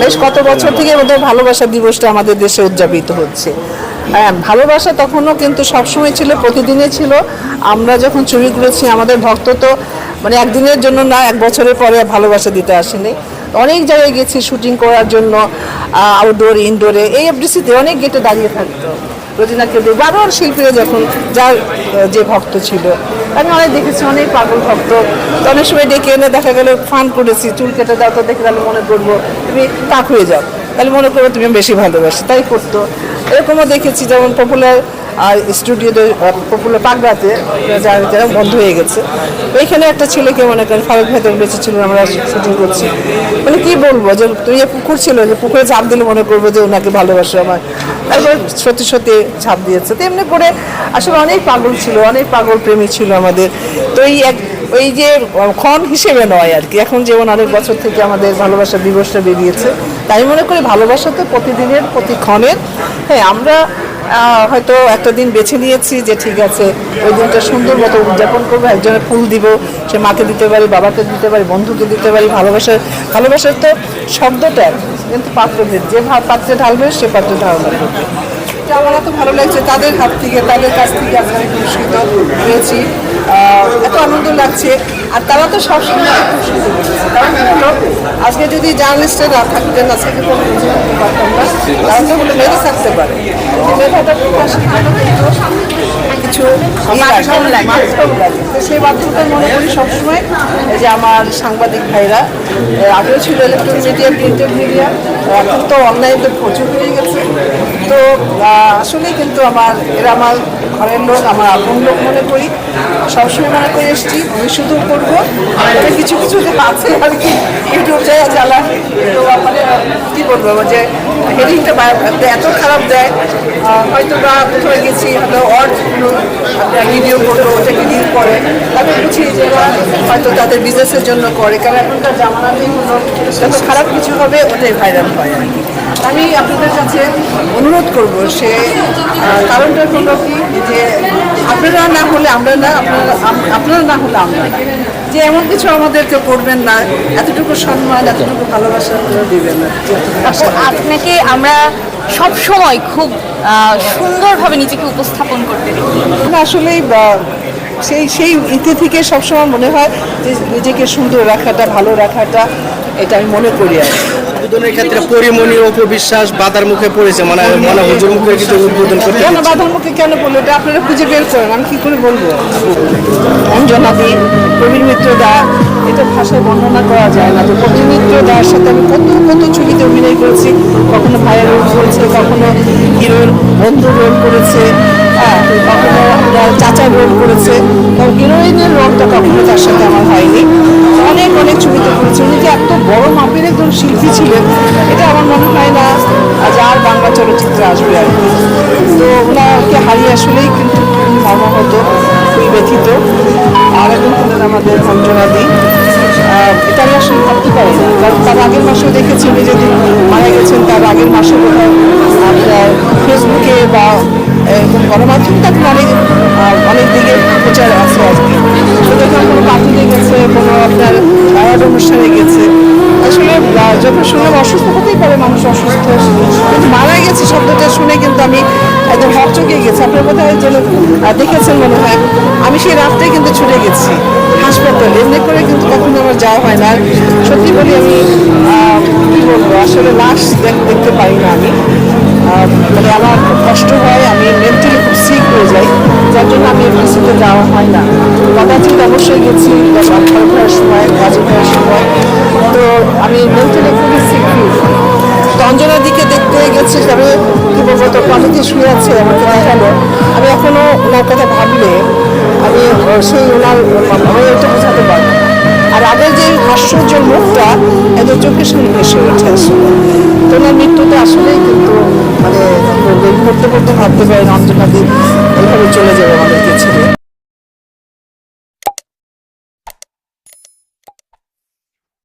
বেশ কত বছর থেকে বোধহয় ভালোবাসা দিবসটা আমাদের দেশে উদযাপিত হচ্ছে। হ্যাঁ ভালোবাসা তখনও কিন্তু সবসময় ছিল প্রতিদিনে ছিল। আমরা যখন চুরি করেছি, আমাদের ভক্ত তো মানে একদিনের জন্য না, এক বছরের পরে ভালোবাসা দিতে আসেনি। অনেক জায়গায় গেছি শুটিং করার জন্য আউটডোর ইনডোরে এই এফডিসিতে অনেক গেটে দাঁড়িয়ে থাকতো। রোজিনাকে দেখব আরও শিল্পীরা যখন, যার যে ভক্ত ছিল। আমি অনেক দেখেছি, অনেক পাগল ভক্ত। অনেক সময় ডেকে এনে দেখা গেল, ফান করেছি, চুল কেটে দাও, তো দেখে তাহলে মনে করব, তুমি তাক হয়ে যাও। তাহলে মনে করব তুমি বেশি ভালোবাসো। তাই করতো। এরকমও দেখেছি, যেমন পপুলার স্টুডিওতে পপুলার পাগড়াতে যারা বন্ধ হয়ে গেছে। ওইখানে একটা ছেলেকে মনে করেন ফারুক ভেতর বেঁচে ছিল, আমরা শুটিং করছি। মানে কি বলব? যে তুই পুকুর ছিল, যে পুকুরে ঝাঁপ দিলে মনে করব যে ওনাকে ভালোবাসো আমার তারপর সত্যি সত্যি ঝাঁপ দিয়েছে। তো এমনি করে আসলে অনেক পাগল ছিল, অনেক পাগল প্রেমী ছিল আমাদের। তো এই এক ওই যে ক্ষণ হিসেবে নয় আর কি। এখন যেমন অনেক বছর থেকে আমাদের ভালোবাসা দিবসটা বেরিয়েছে, তাই মনে করি ভালোবাসা তো প্রতিদিনের প্রতি ক্ষণের হ্যাঁ আমরা হয়তো একটা দিন বেছে নিয়েছি যে ঠিক আছে, ওই দিনটা সুন্দর মতো উদযাপন করব একজনের ফুল দিব, সে মাকে দিতে পারি, বাবাকে দিতে পারি, বন্ধুকে দিতে পারি, ভালোবাসার ভালোবাসার তো শব্দটা কিন্তু পাত্রভেদ যে পাত্রে ঢালবে, সে পাত্রে ঢালবে। আমার এত ভালো লাগছে তাদের হাত থেকে, তাদের কাছ থেকে আমি পুরস্কৃত হয়েছি। এত আনন্দ লাগছে। আর তারা তো সবসময় পুরস্কৃত আজকে যদি জার্নালিস্টরা না থাকতেন, আজকে কোনো তো থাকতে পারে। কিছু তো সেই মাধ্যমটা মনে করি সবসময় যে আমার সাংবাদিক ভাইরা আগেও ছিল ইলেকট্রনিক মিডিয়া প্রিন্টেড মিডিয়া এখন তো অনলাইনে প্রচুর হয়ে গেছে। তো আসলেই কিন্তু আমার এরা আমার ঘরের লোক আমার আপন লোক মনে করি। সবসময় মনে করে এসেছি ভবিষ্যৎও করব। কিছু কিছু আছে আর কি ইউটিউব যায় তো বলব যে হেডিংটা এত খারাপ দেয় হয়তো বা কোথাও গেছি, হয়তো কোনো ভিডিও করল ওটাকে ডিল করে। তাদের বুঝি যে হয়তো তাদের বিজনেসের জন্য করে, কারণ এখনকার জামানাতে কোনো যত খারাপ কিছু হবে, ওটাই ভাইরাল হয় আমি আপনাদের কাছে অনুরোধ করব, সে কারণটা হলো কি, যে আপনারা না হলে আমরা না, আপনারা আপনারা না হলে আমরা যে এমন কিছু আমাদেরকে করবেন না এতটুকু সম্মান এতটুকু ভালোবাসা দিবেন না। আপু আপনাকে আমরা সব সময় খুব সুন্দরভাবে নিজেকে উপস্থাপন করতে দেখি। না আসলে সেই সেই ইতি থেকে সবসময় মনে হয় যে নিজেকে সুন্দর রাখাটা ভালো রাখাটা এটা আমি মনে করি আর কি। উদ্বোধনের ক্ষেত্রে পরিমণি অপবিশ্বাস বাধার মুখে পড়েছে মানে মানে হুজুর মুখে কিছু উদ্বোধন করতে কেন। বাধার মুখে কেন বলল? এটা আপনারা খুঁজে বের করেন আমি কি করে বলব? অঞ্জনাদি প্রবীণ মিত্র দা এটা ভাষায় বর্ণনা করা যায় না। তো প্রবীণ মিত্র দার সাথে আমি কত কত ছবিতে অভিনয় করেছি, কখনো ভাইয়ের রোল করেছে কখনো হিরোর বন্ধু রোল করেছে হ্যাঁ কখনো চাচার রোল করেছে। হিরোইনের রোলটা কখনো তার সাথে আমার হয়নি। আমাদের অঞ্জনাদি এটা আমি আসলে ভাবতে পারি না। কারণ তার আগের মাসেও দেখেছি উনি যেদিন মারা গেছেন, তার আগের মাসে কোথাও আপনার ফেসবুকে বা গণমাধ্যমে তাকে অনেক অনেক দিকে প্রচার আছে আর কি। তো কোনো পার্টিতে গেছে, কোনো আপনার আয়ার অনুষ্ঠানে গেছে। আসলে যখন শুনলাম অসুস্থ হতেই পারে মানুষ অসুস্থ। কিন্তু মারা গেছে শব্দটা শুনে হকচকে গেছি। আপনার বোধ হয় যেন দেখেছেন মনে হয়। আমি সেই রাতটাই কিন্তু ছুটে গেছি হাসপাতালে। এমনি করে কিন্তু কখনো আমার যাওয়া হয় না। সত্যি বলি আমি কি বলব, আসলে লাশ দেখ- দেখতে পারি না আমি। মানে আমার খুব কষ্ট হয়, আমি মেন্টালি খুব সিক হয়ে যাই। যার জন্য আমি এফডিসিতে যাওয়া হয় না। কদাচিৎ অবশ্যই গেছি খারাপ করার সময় কাজে করার সময়। তো আমি মেন্টালি খুবই সিক ফিল অঞ্জনার দিকে দেখতে গেছি, তবে কি বলব যে শুয়ে আছে, আমাকে দেখাল। আমি এখনও ওনার কথা ভাবলে আমি সেই ওনার আমি ওটা বোঝাতে পারব। আর আগের যে আশ্চর্য মুখটা এত চোখের সামনে ভেসে ওঠে আসলে। তো ওনার মৃত্যুতে আসলেই কিন্তু মানে করতে করতে ভাবতে পারেন অঞ্জনাদি এভাবে চলে যাবে আমাদেরকে আমাদের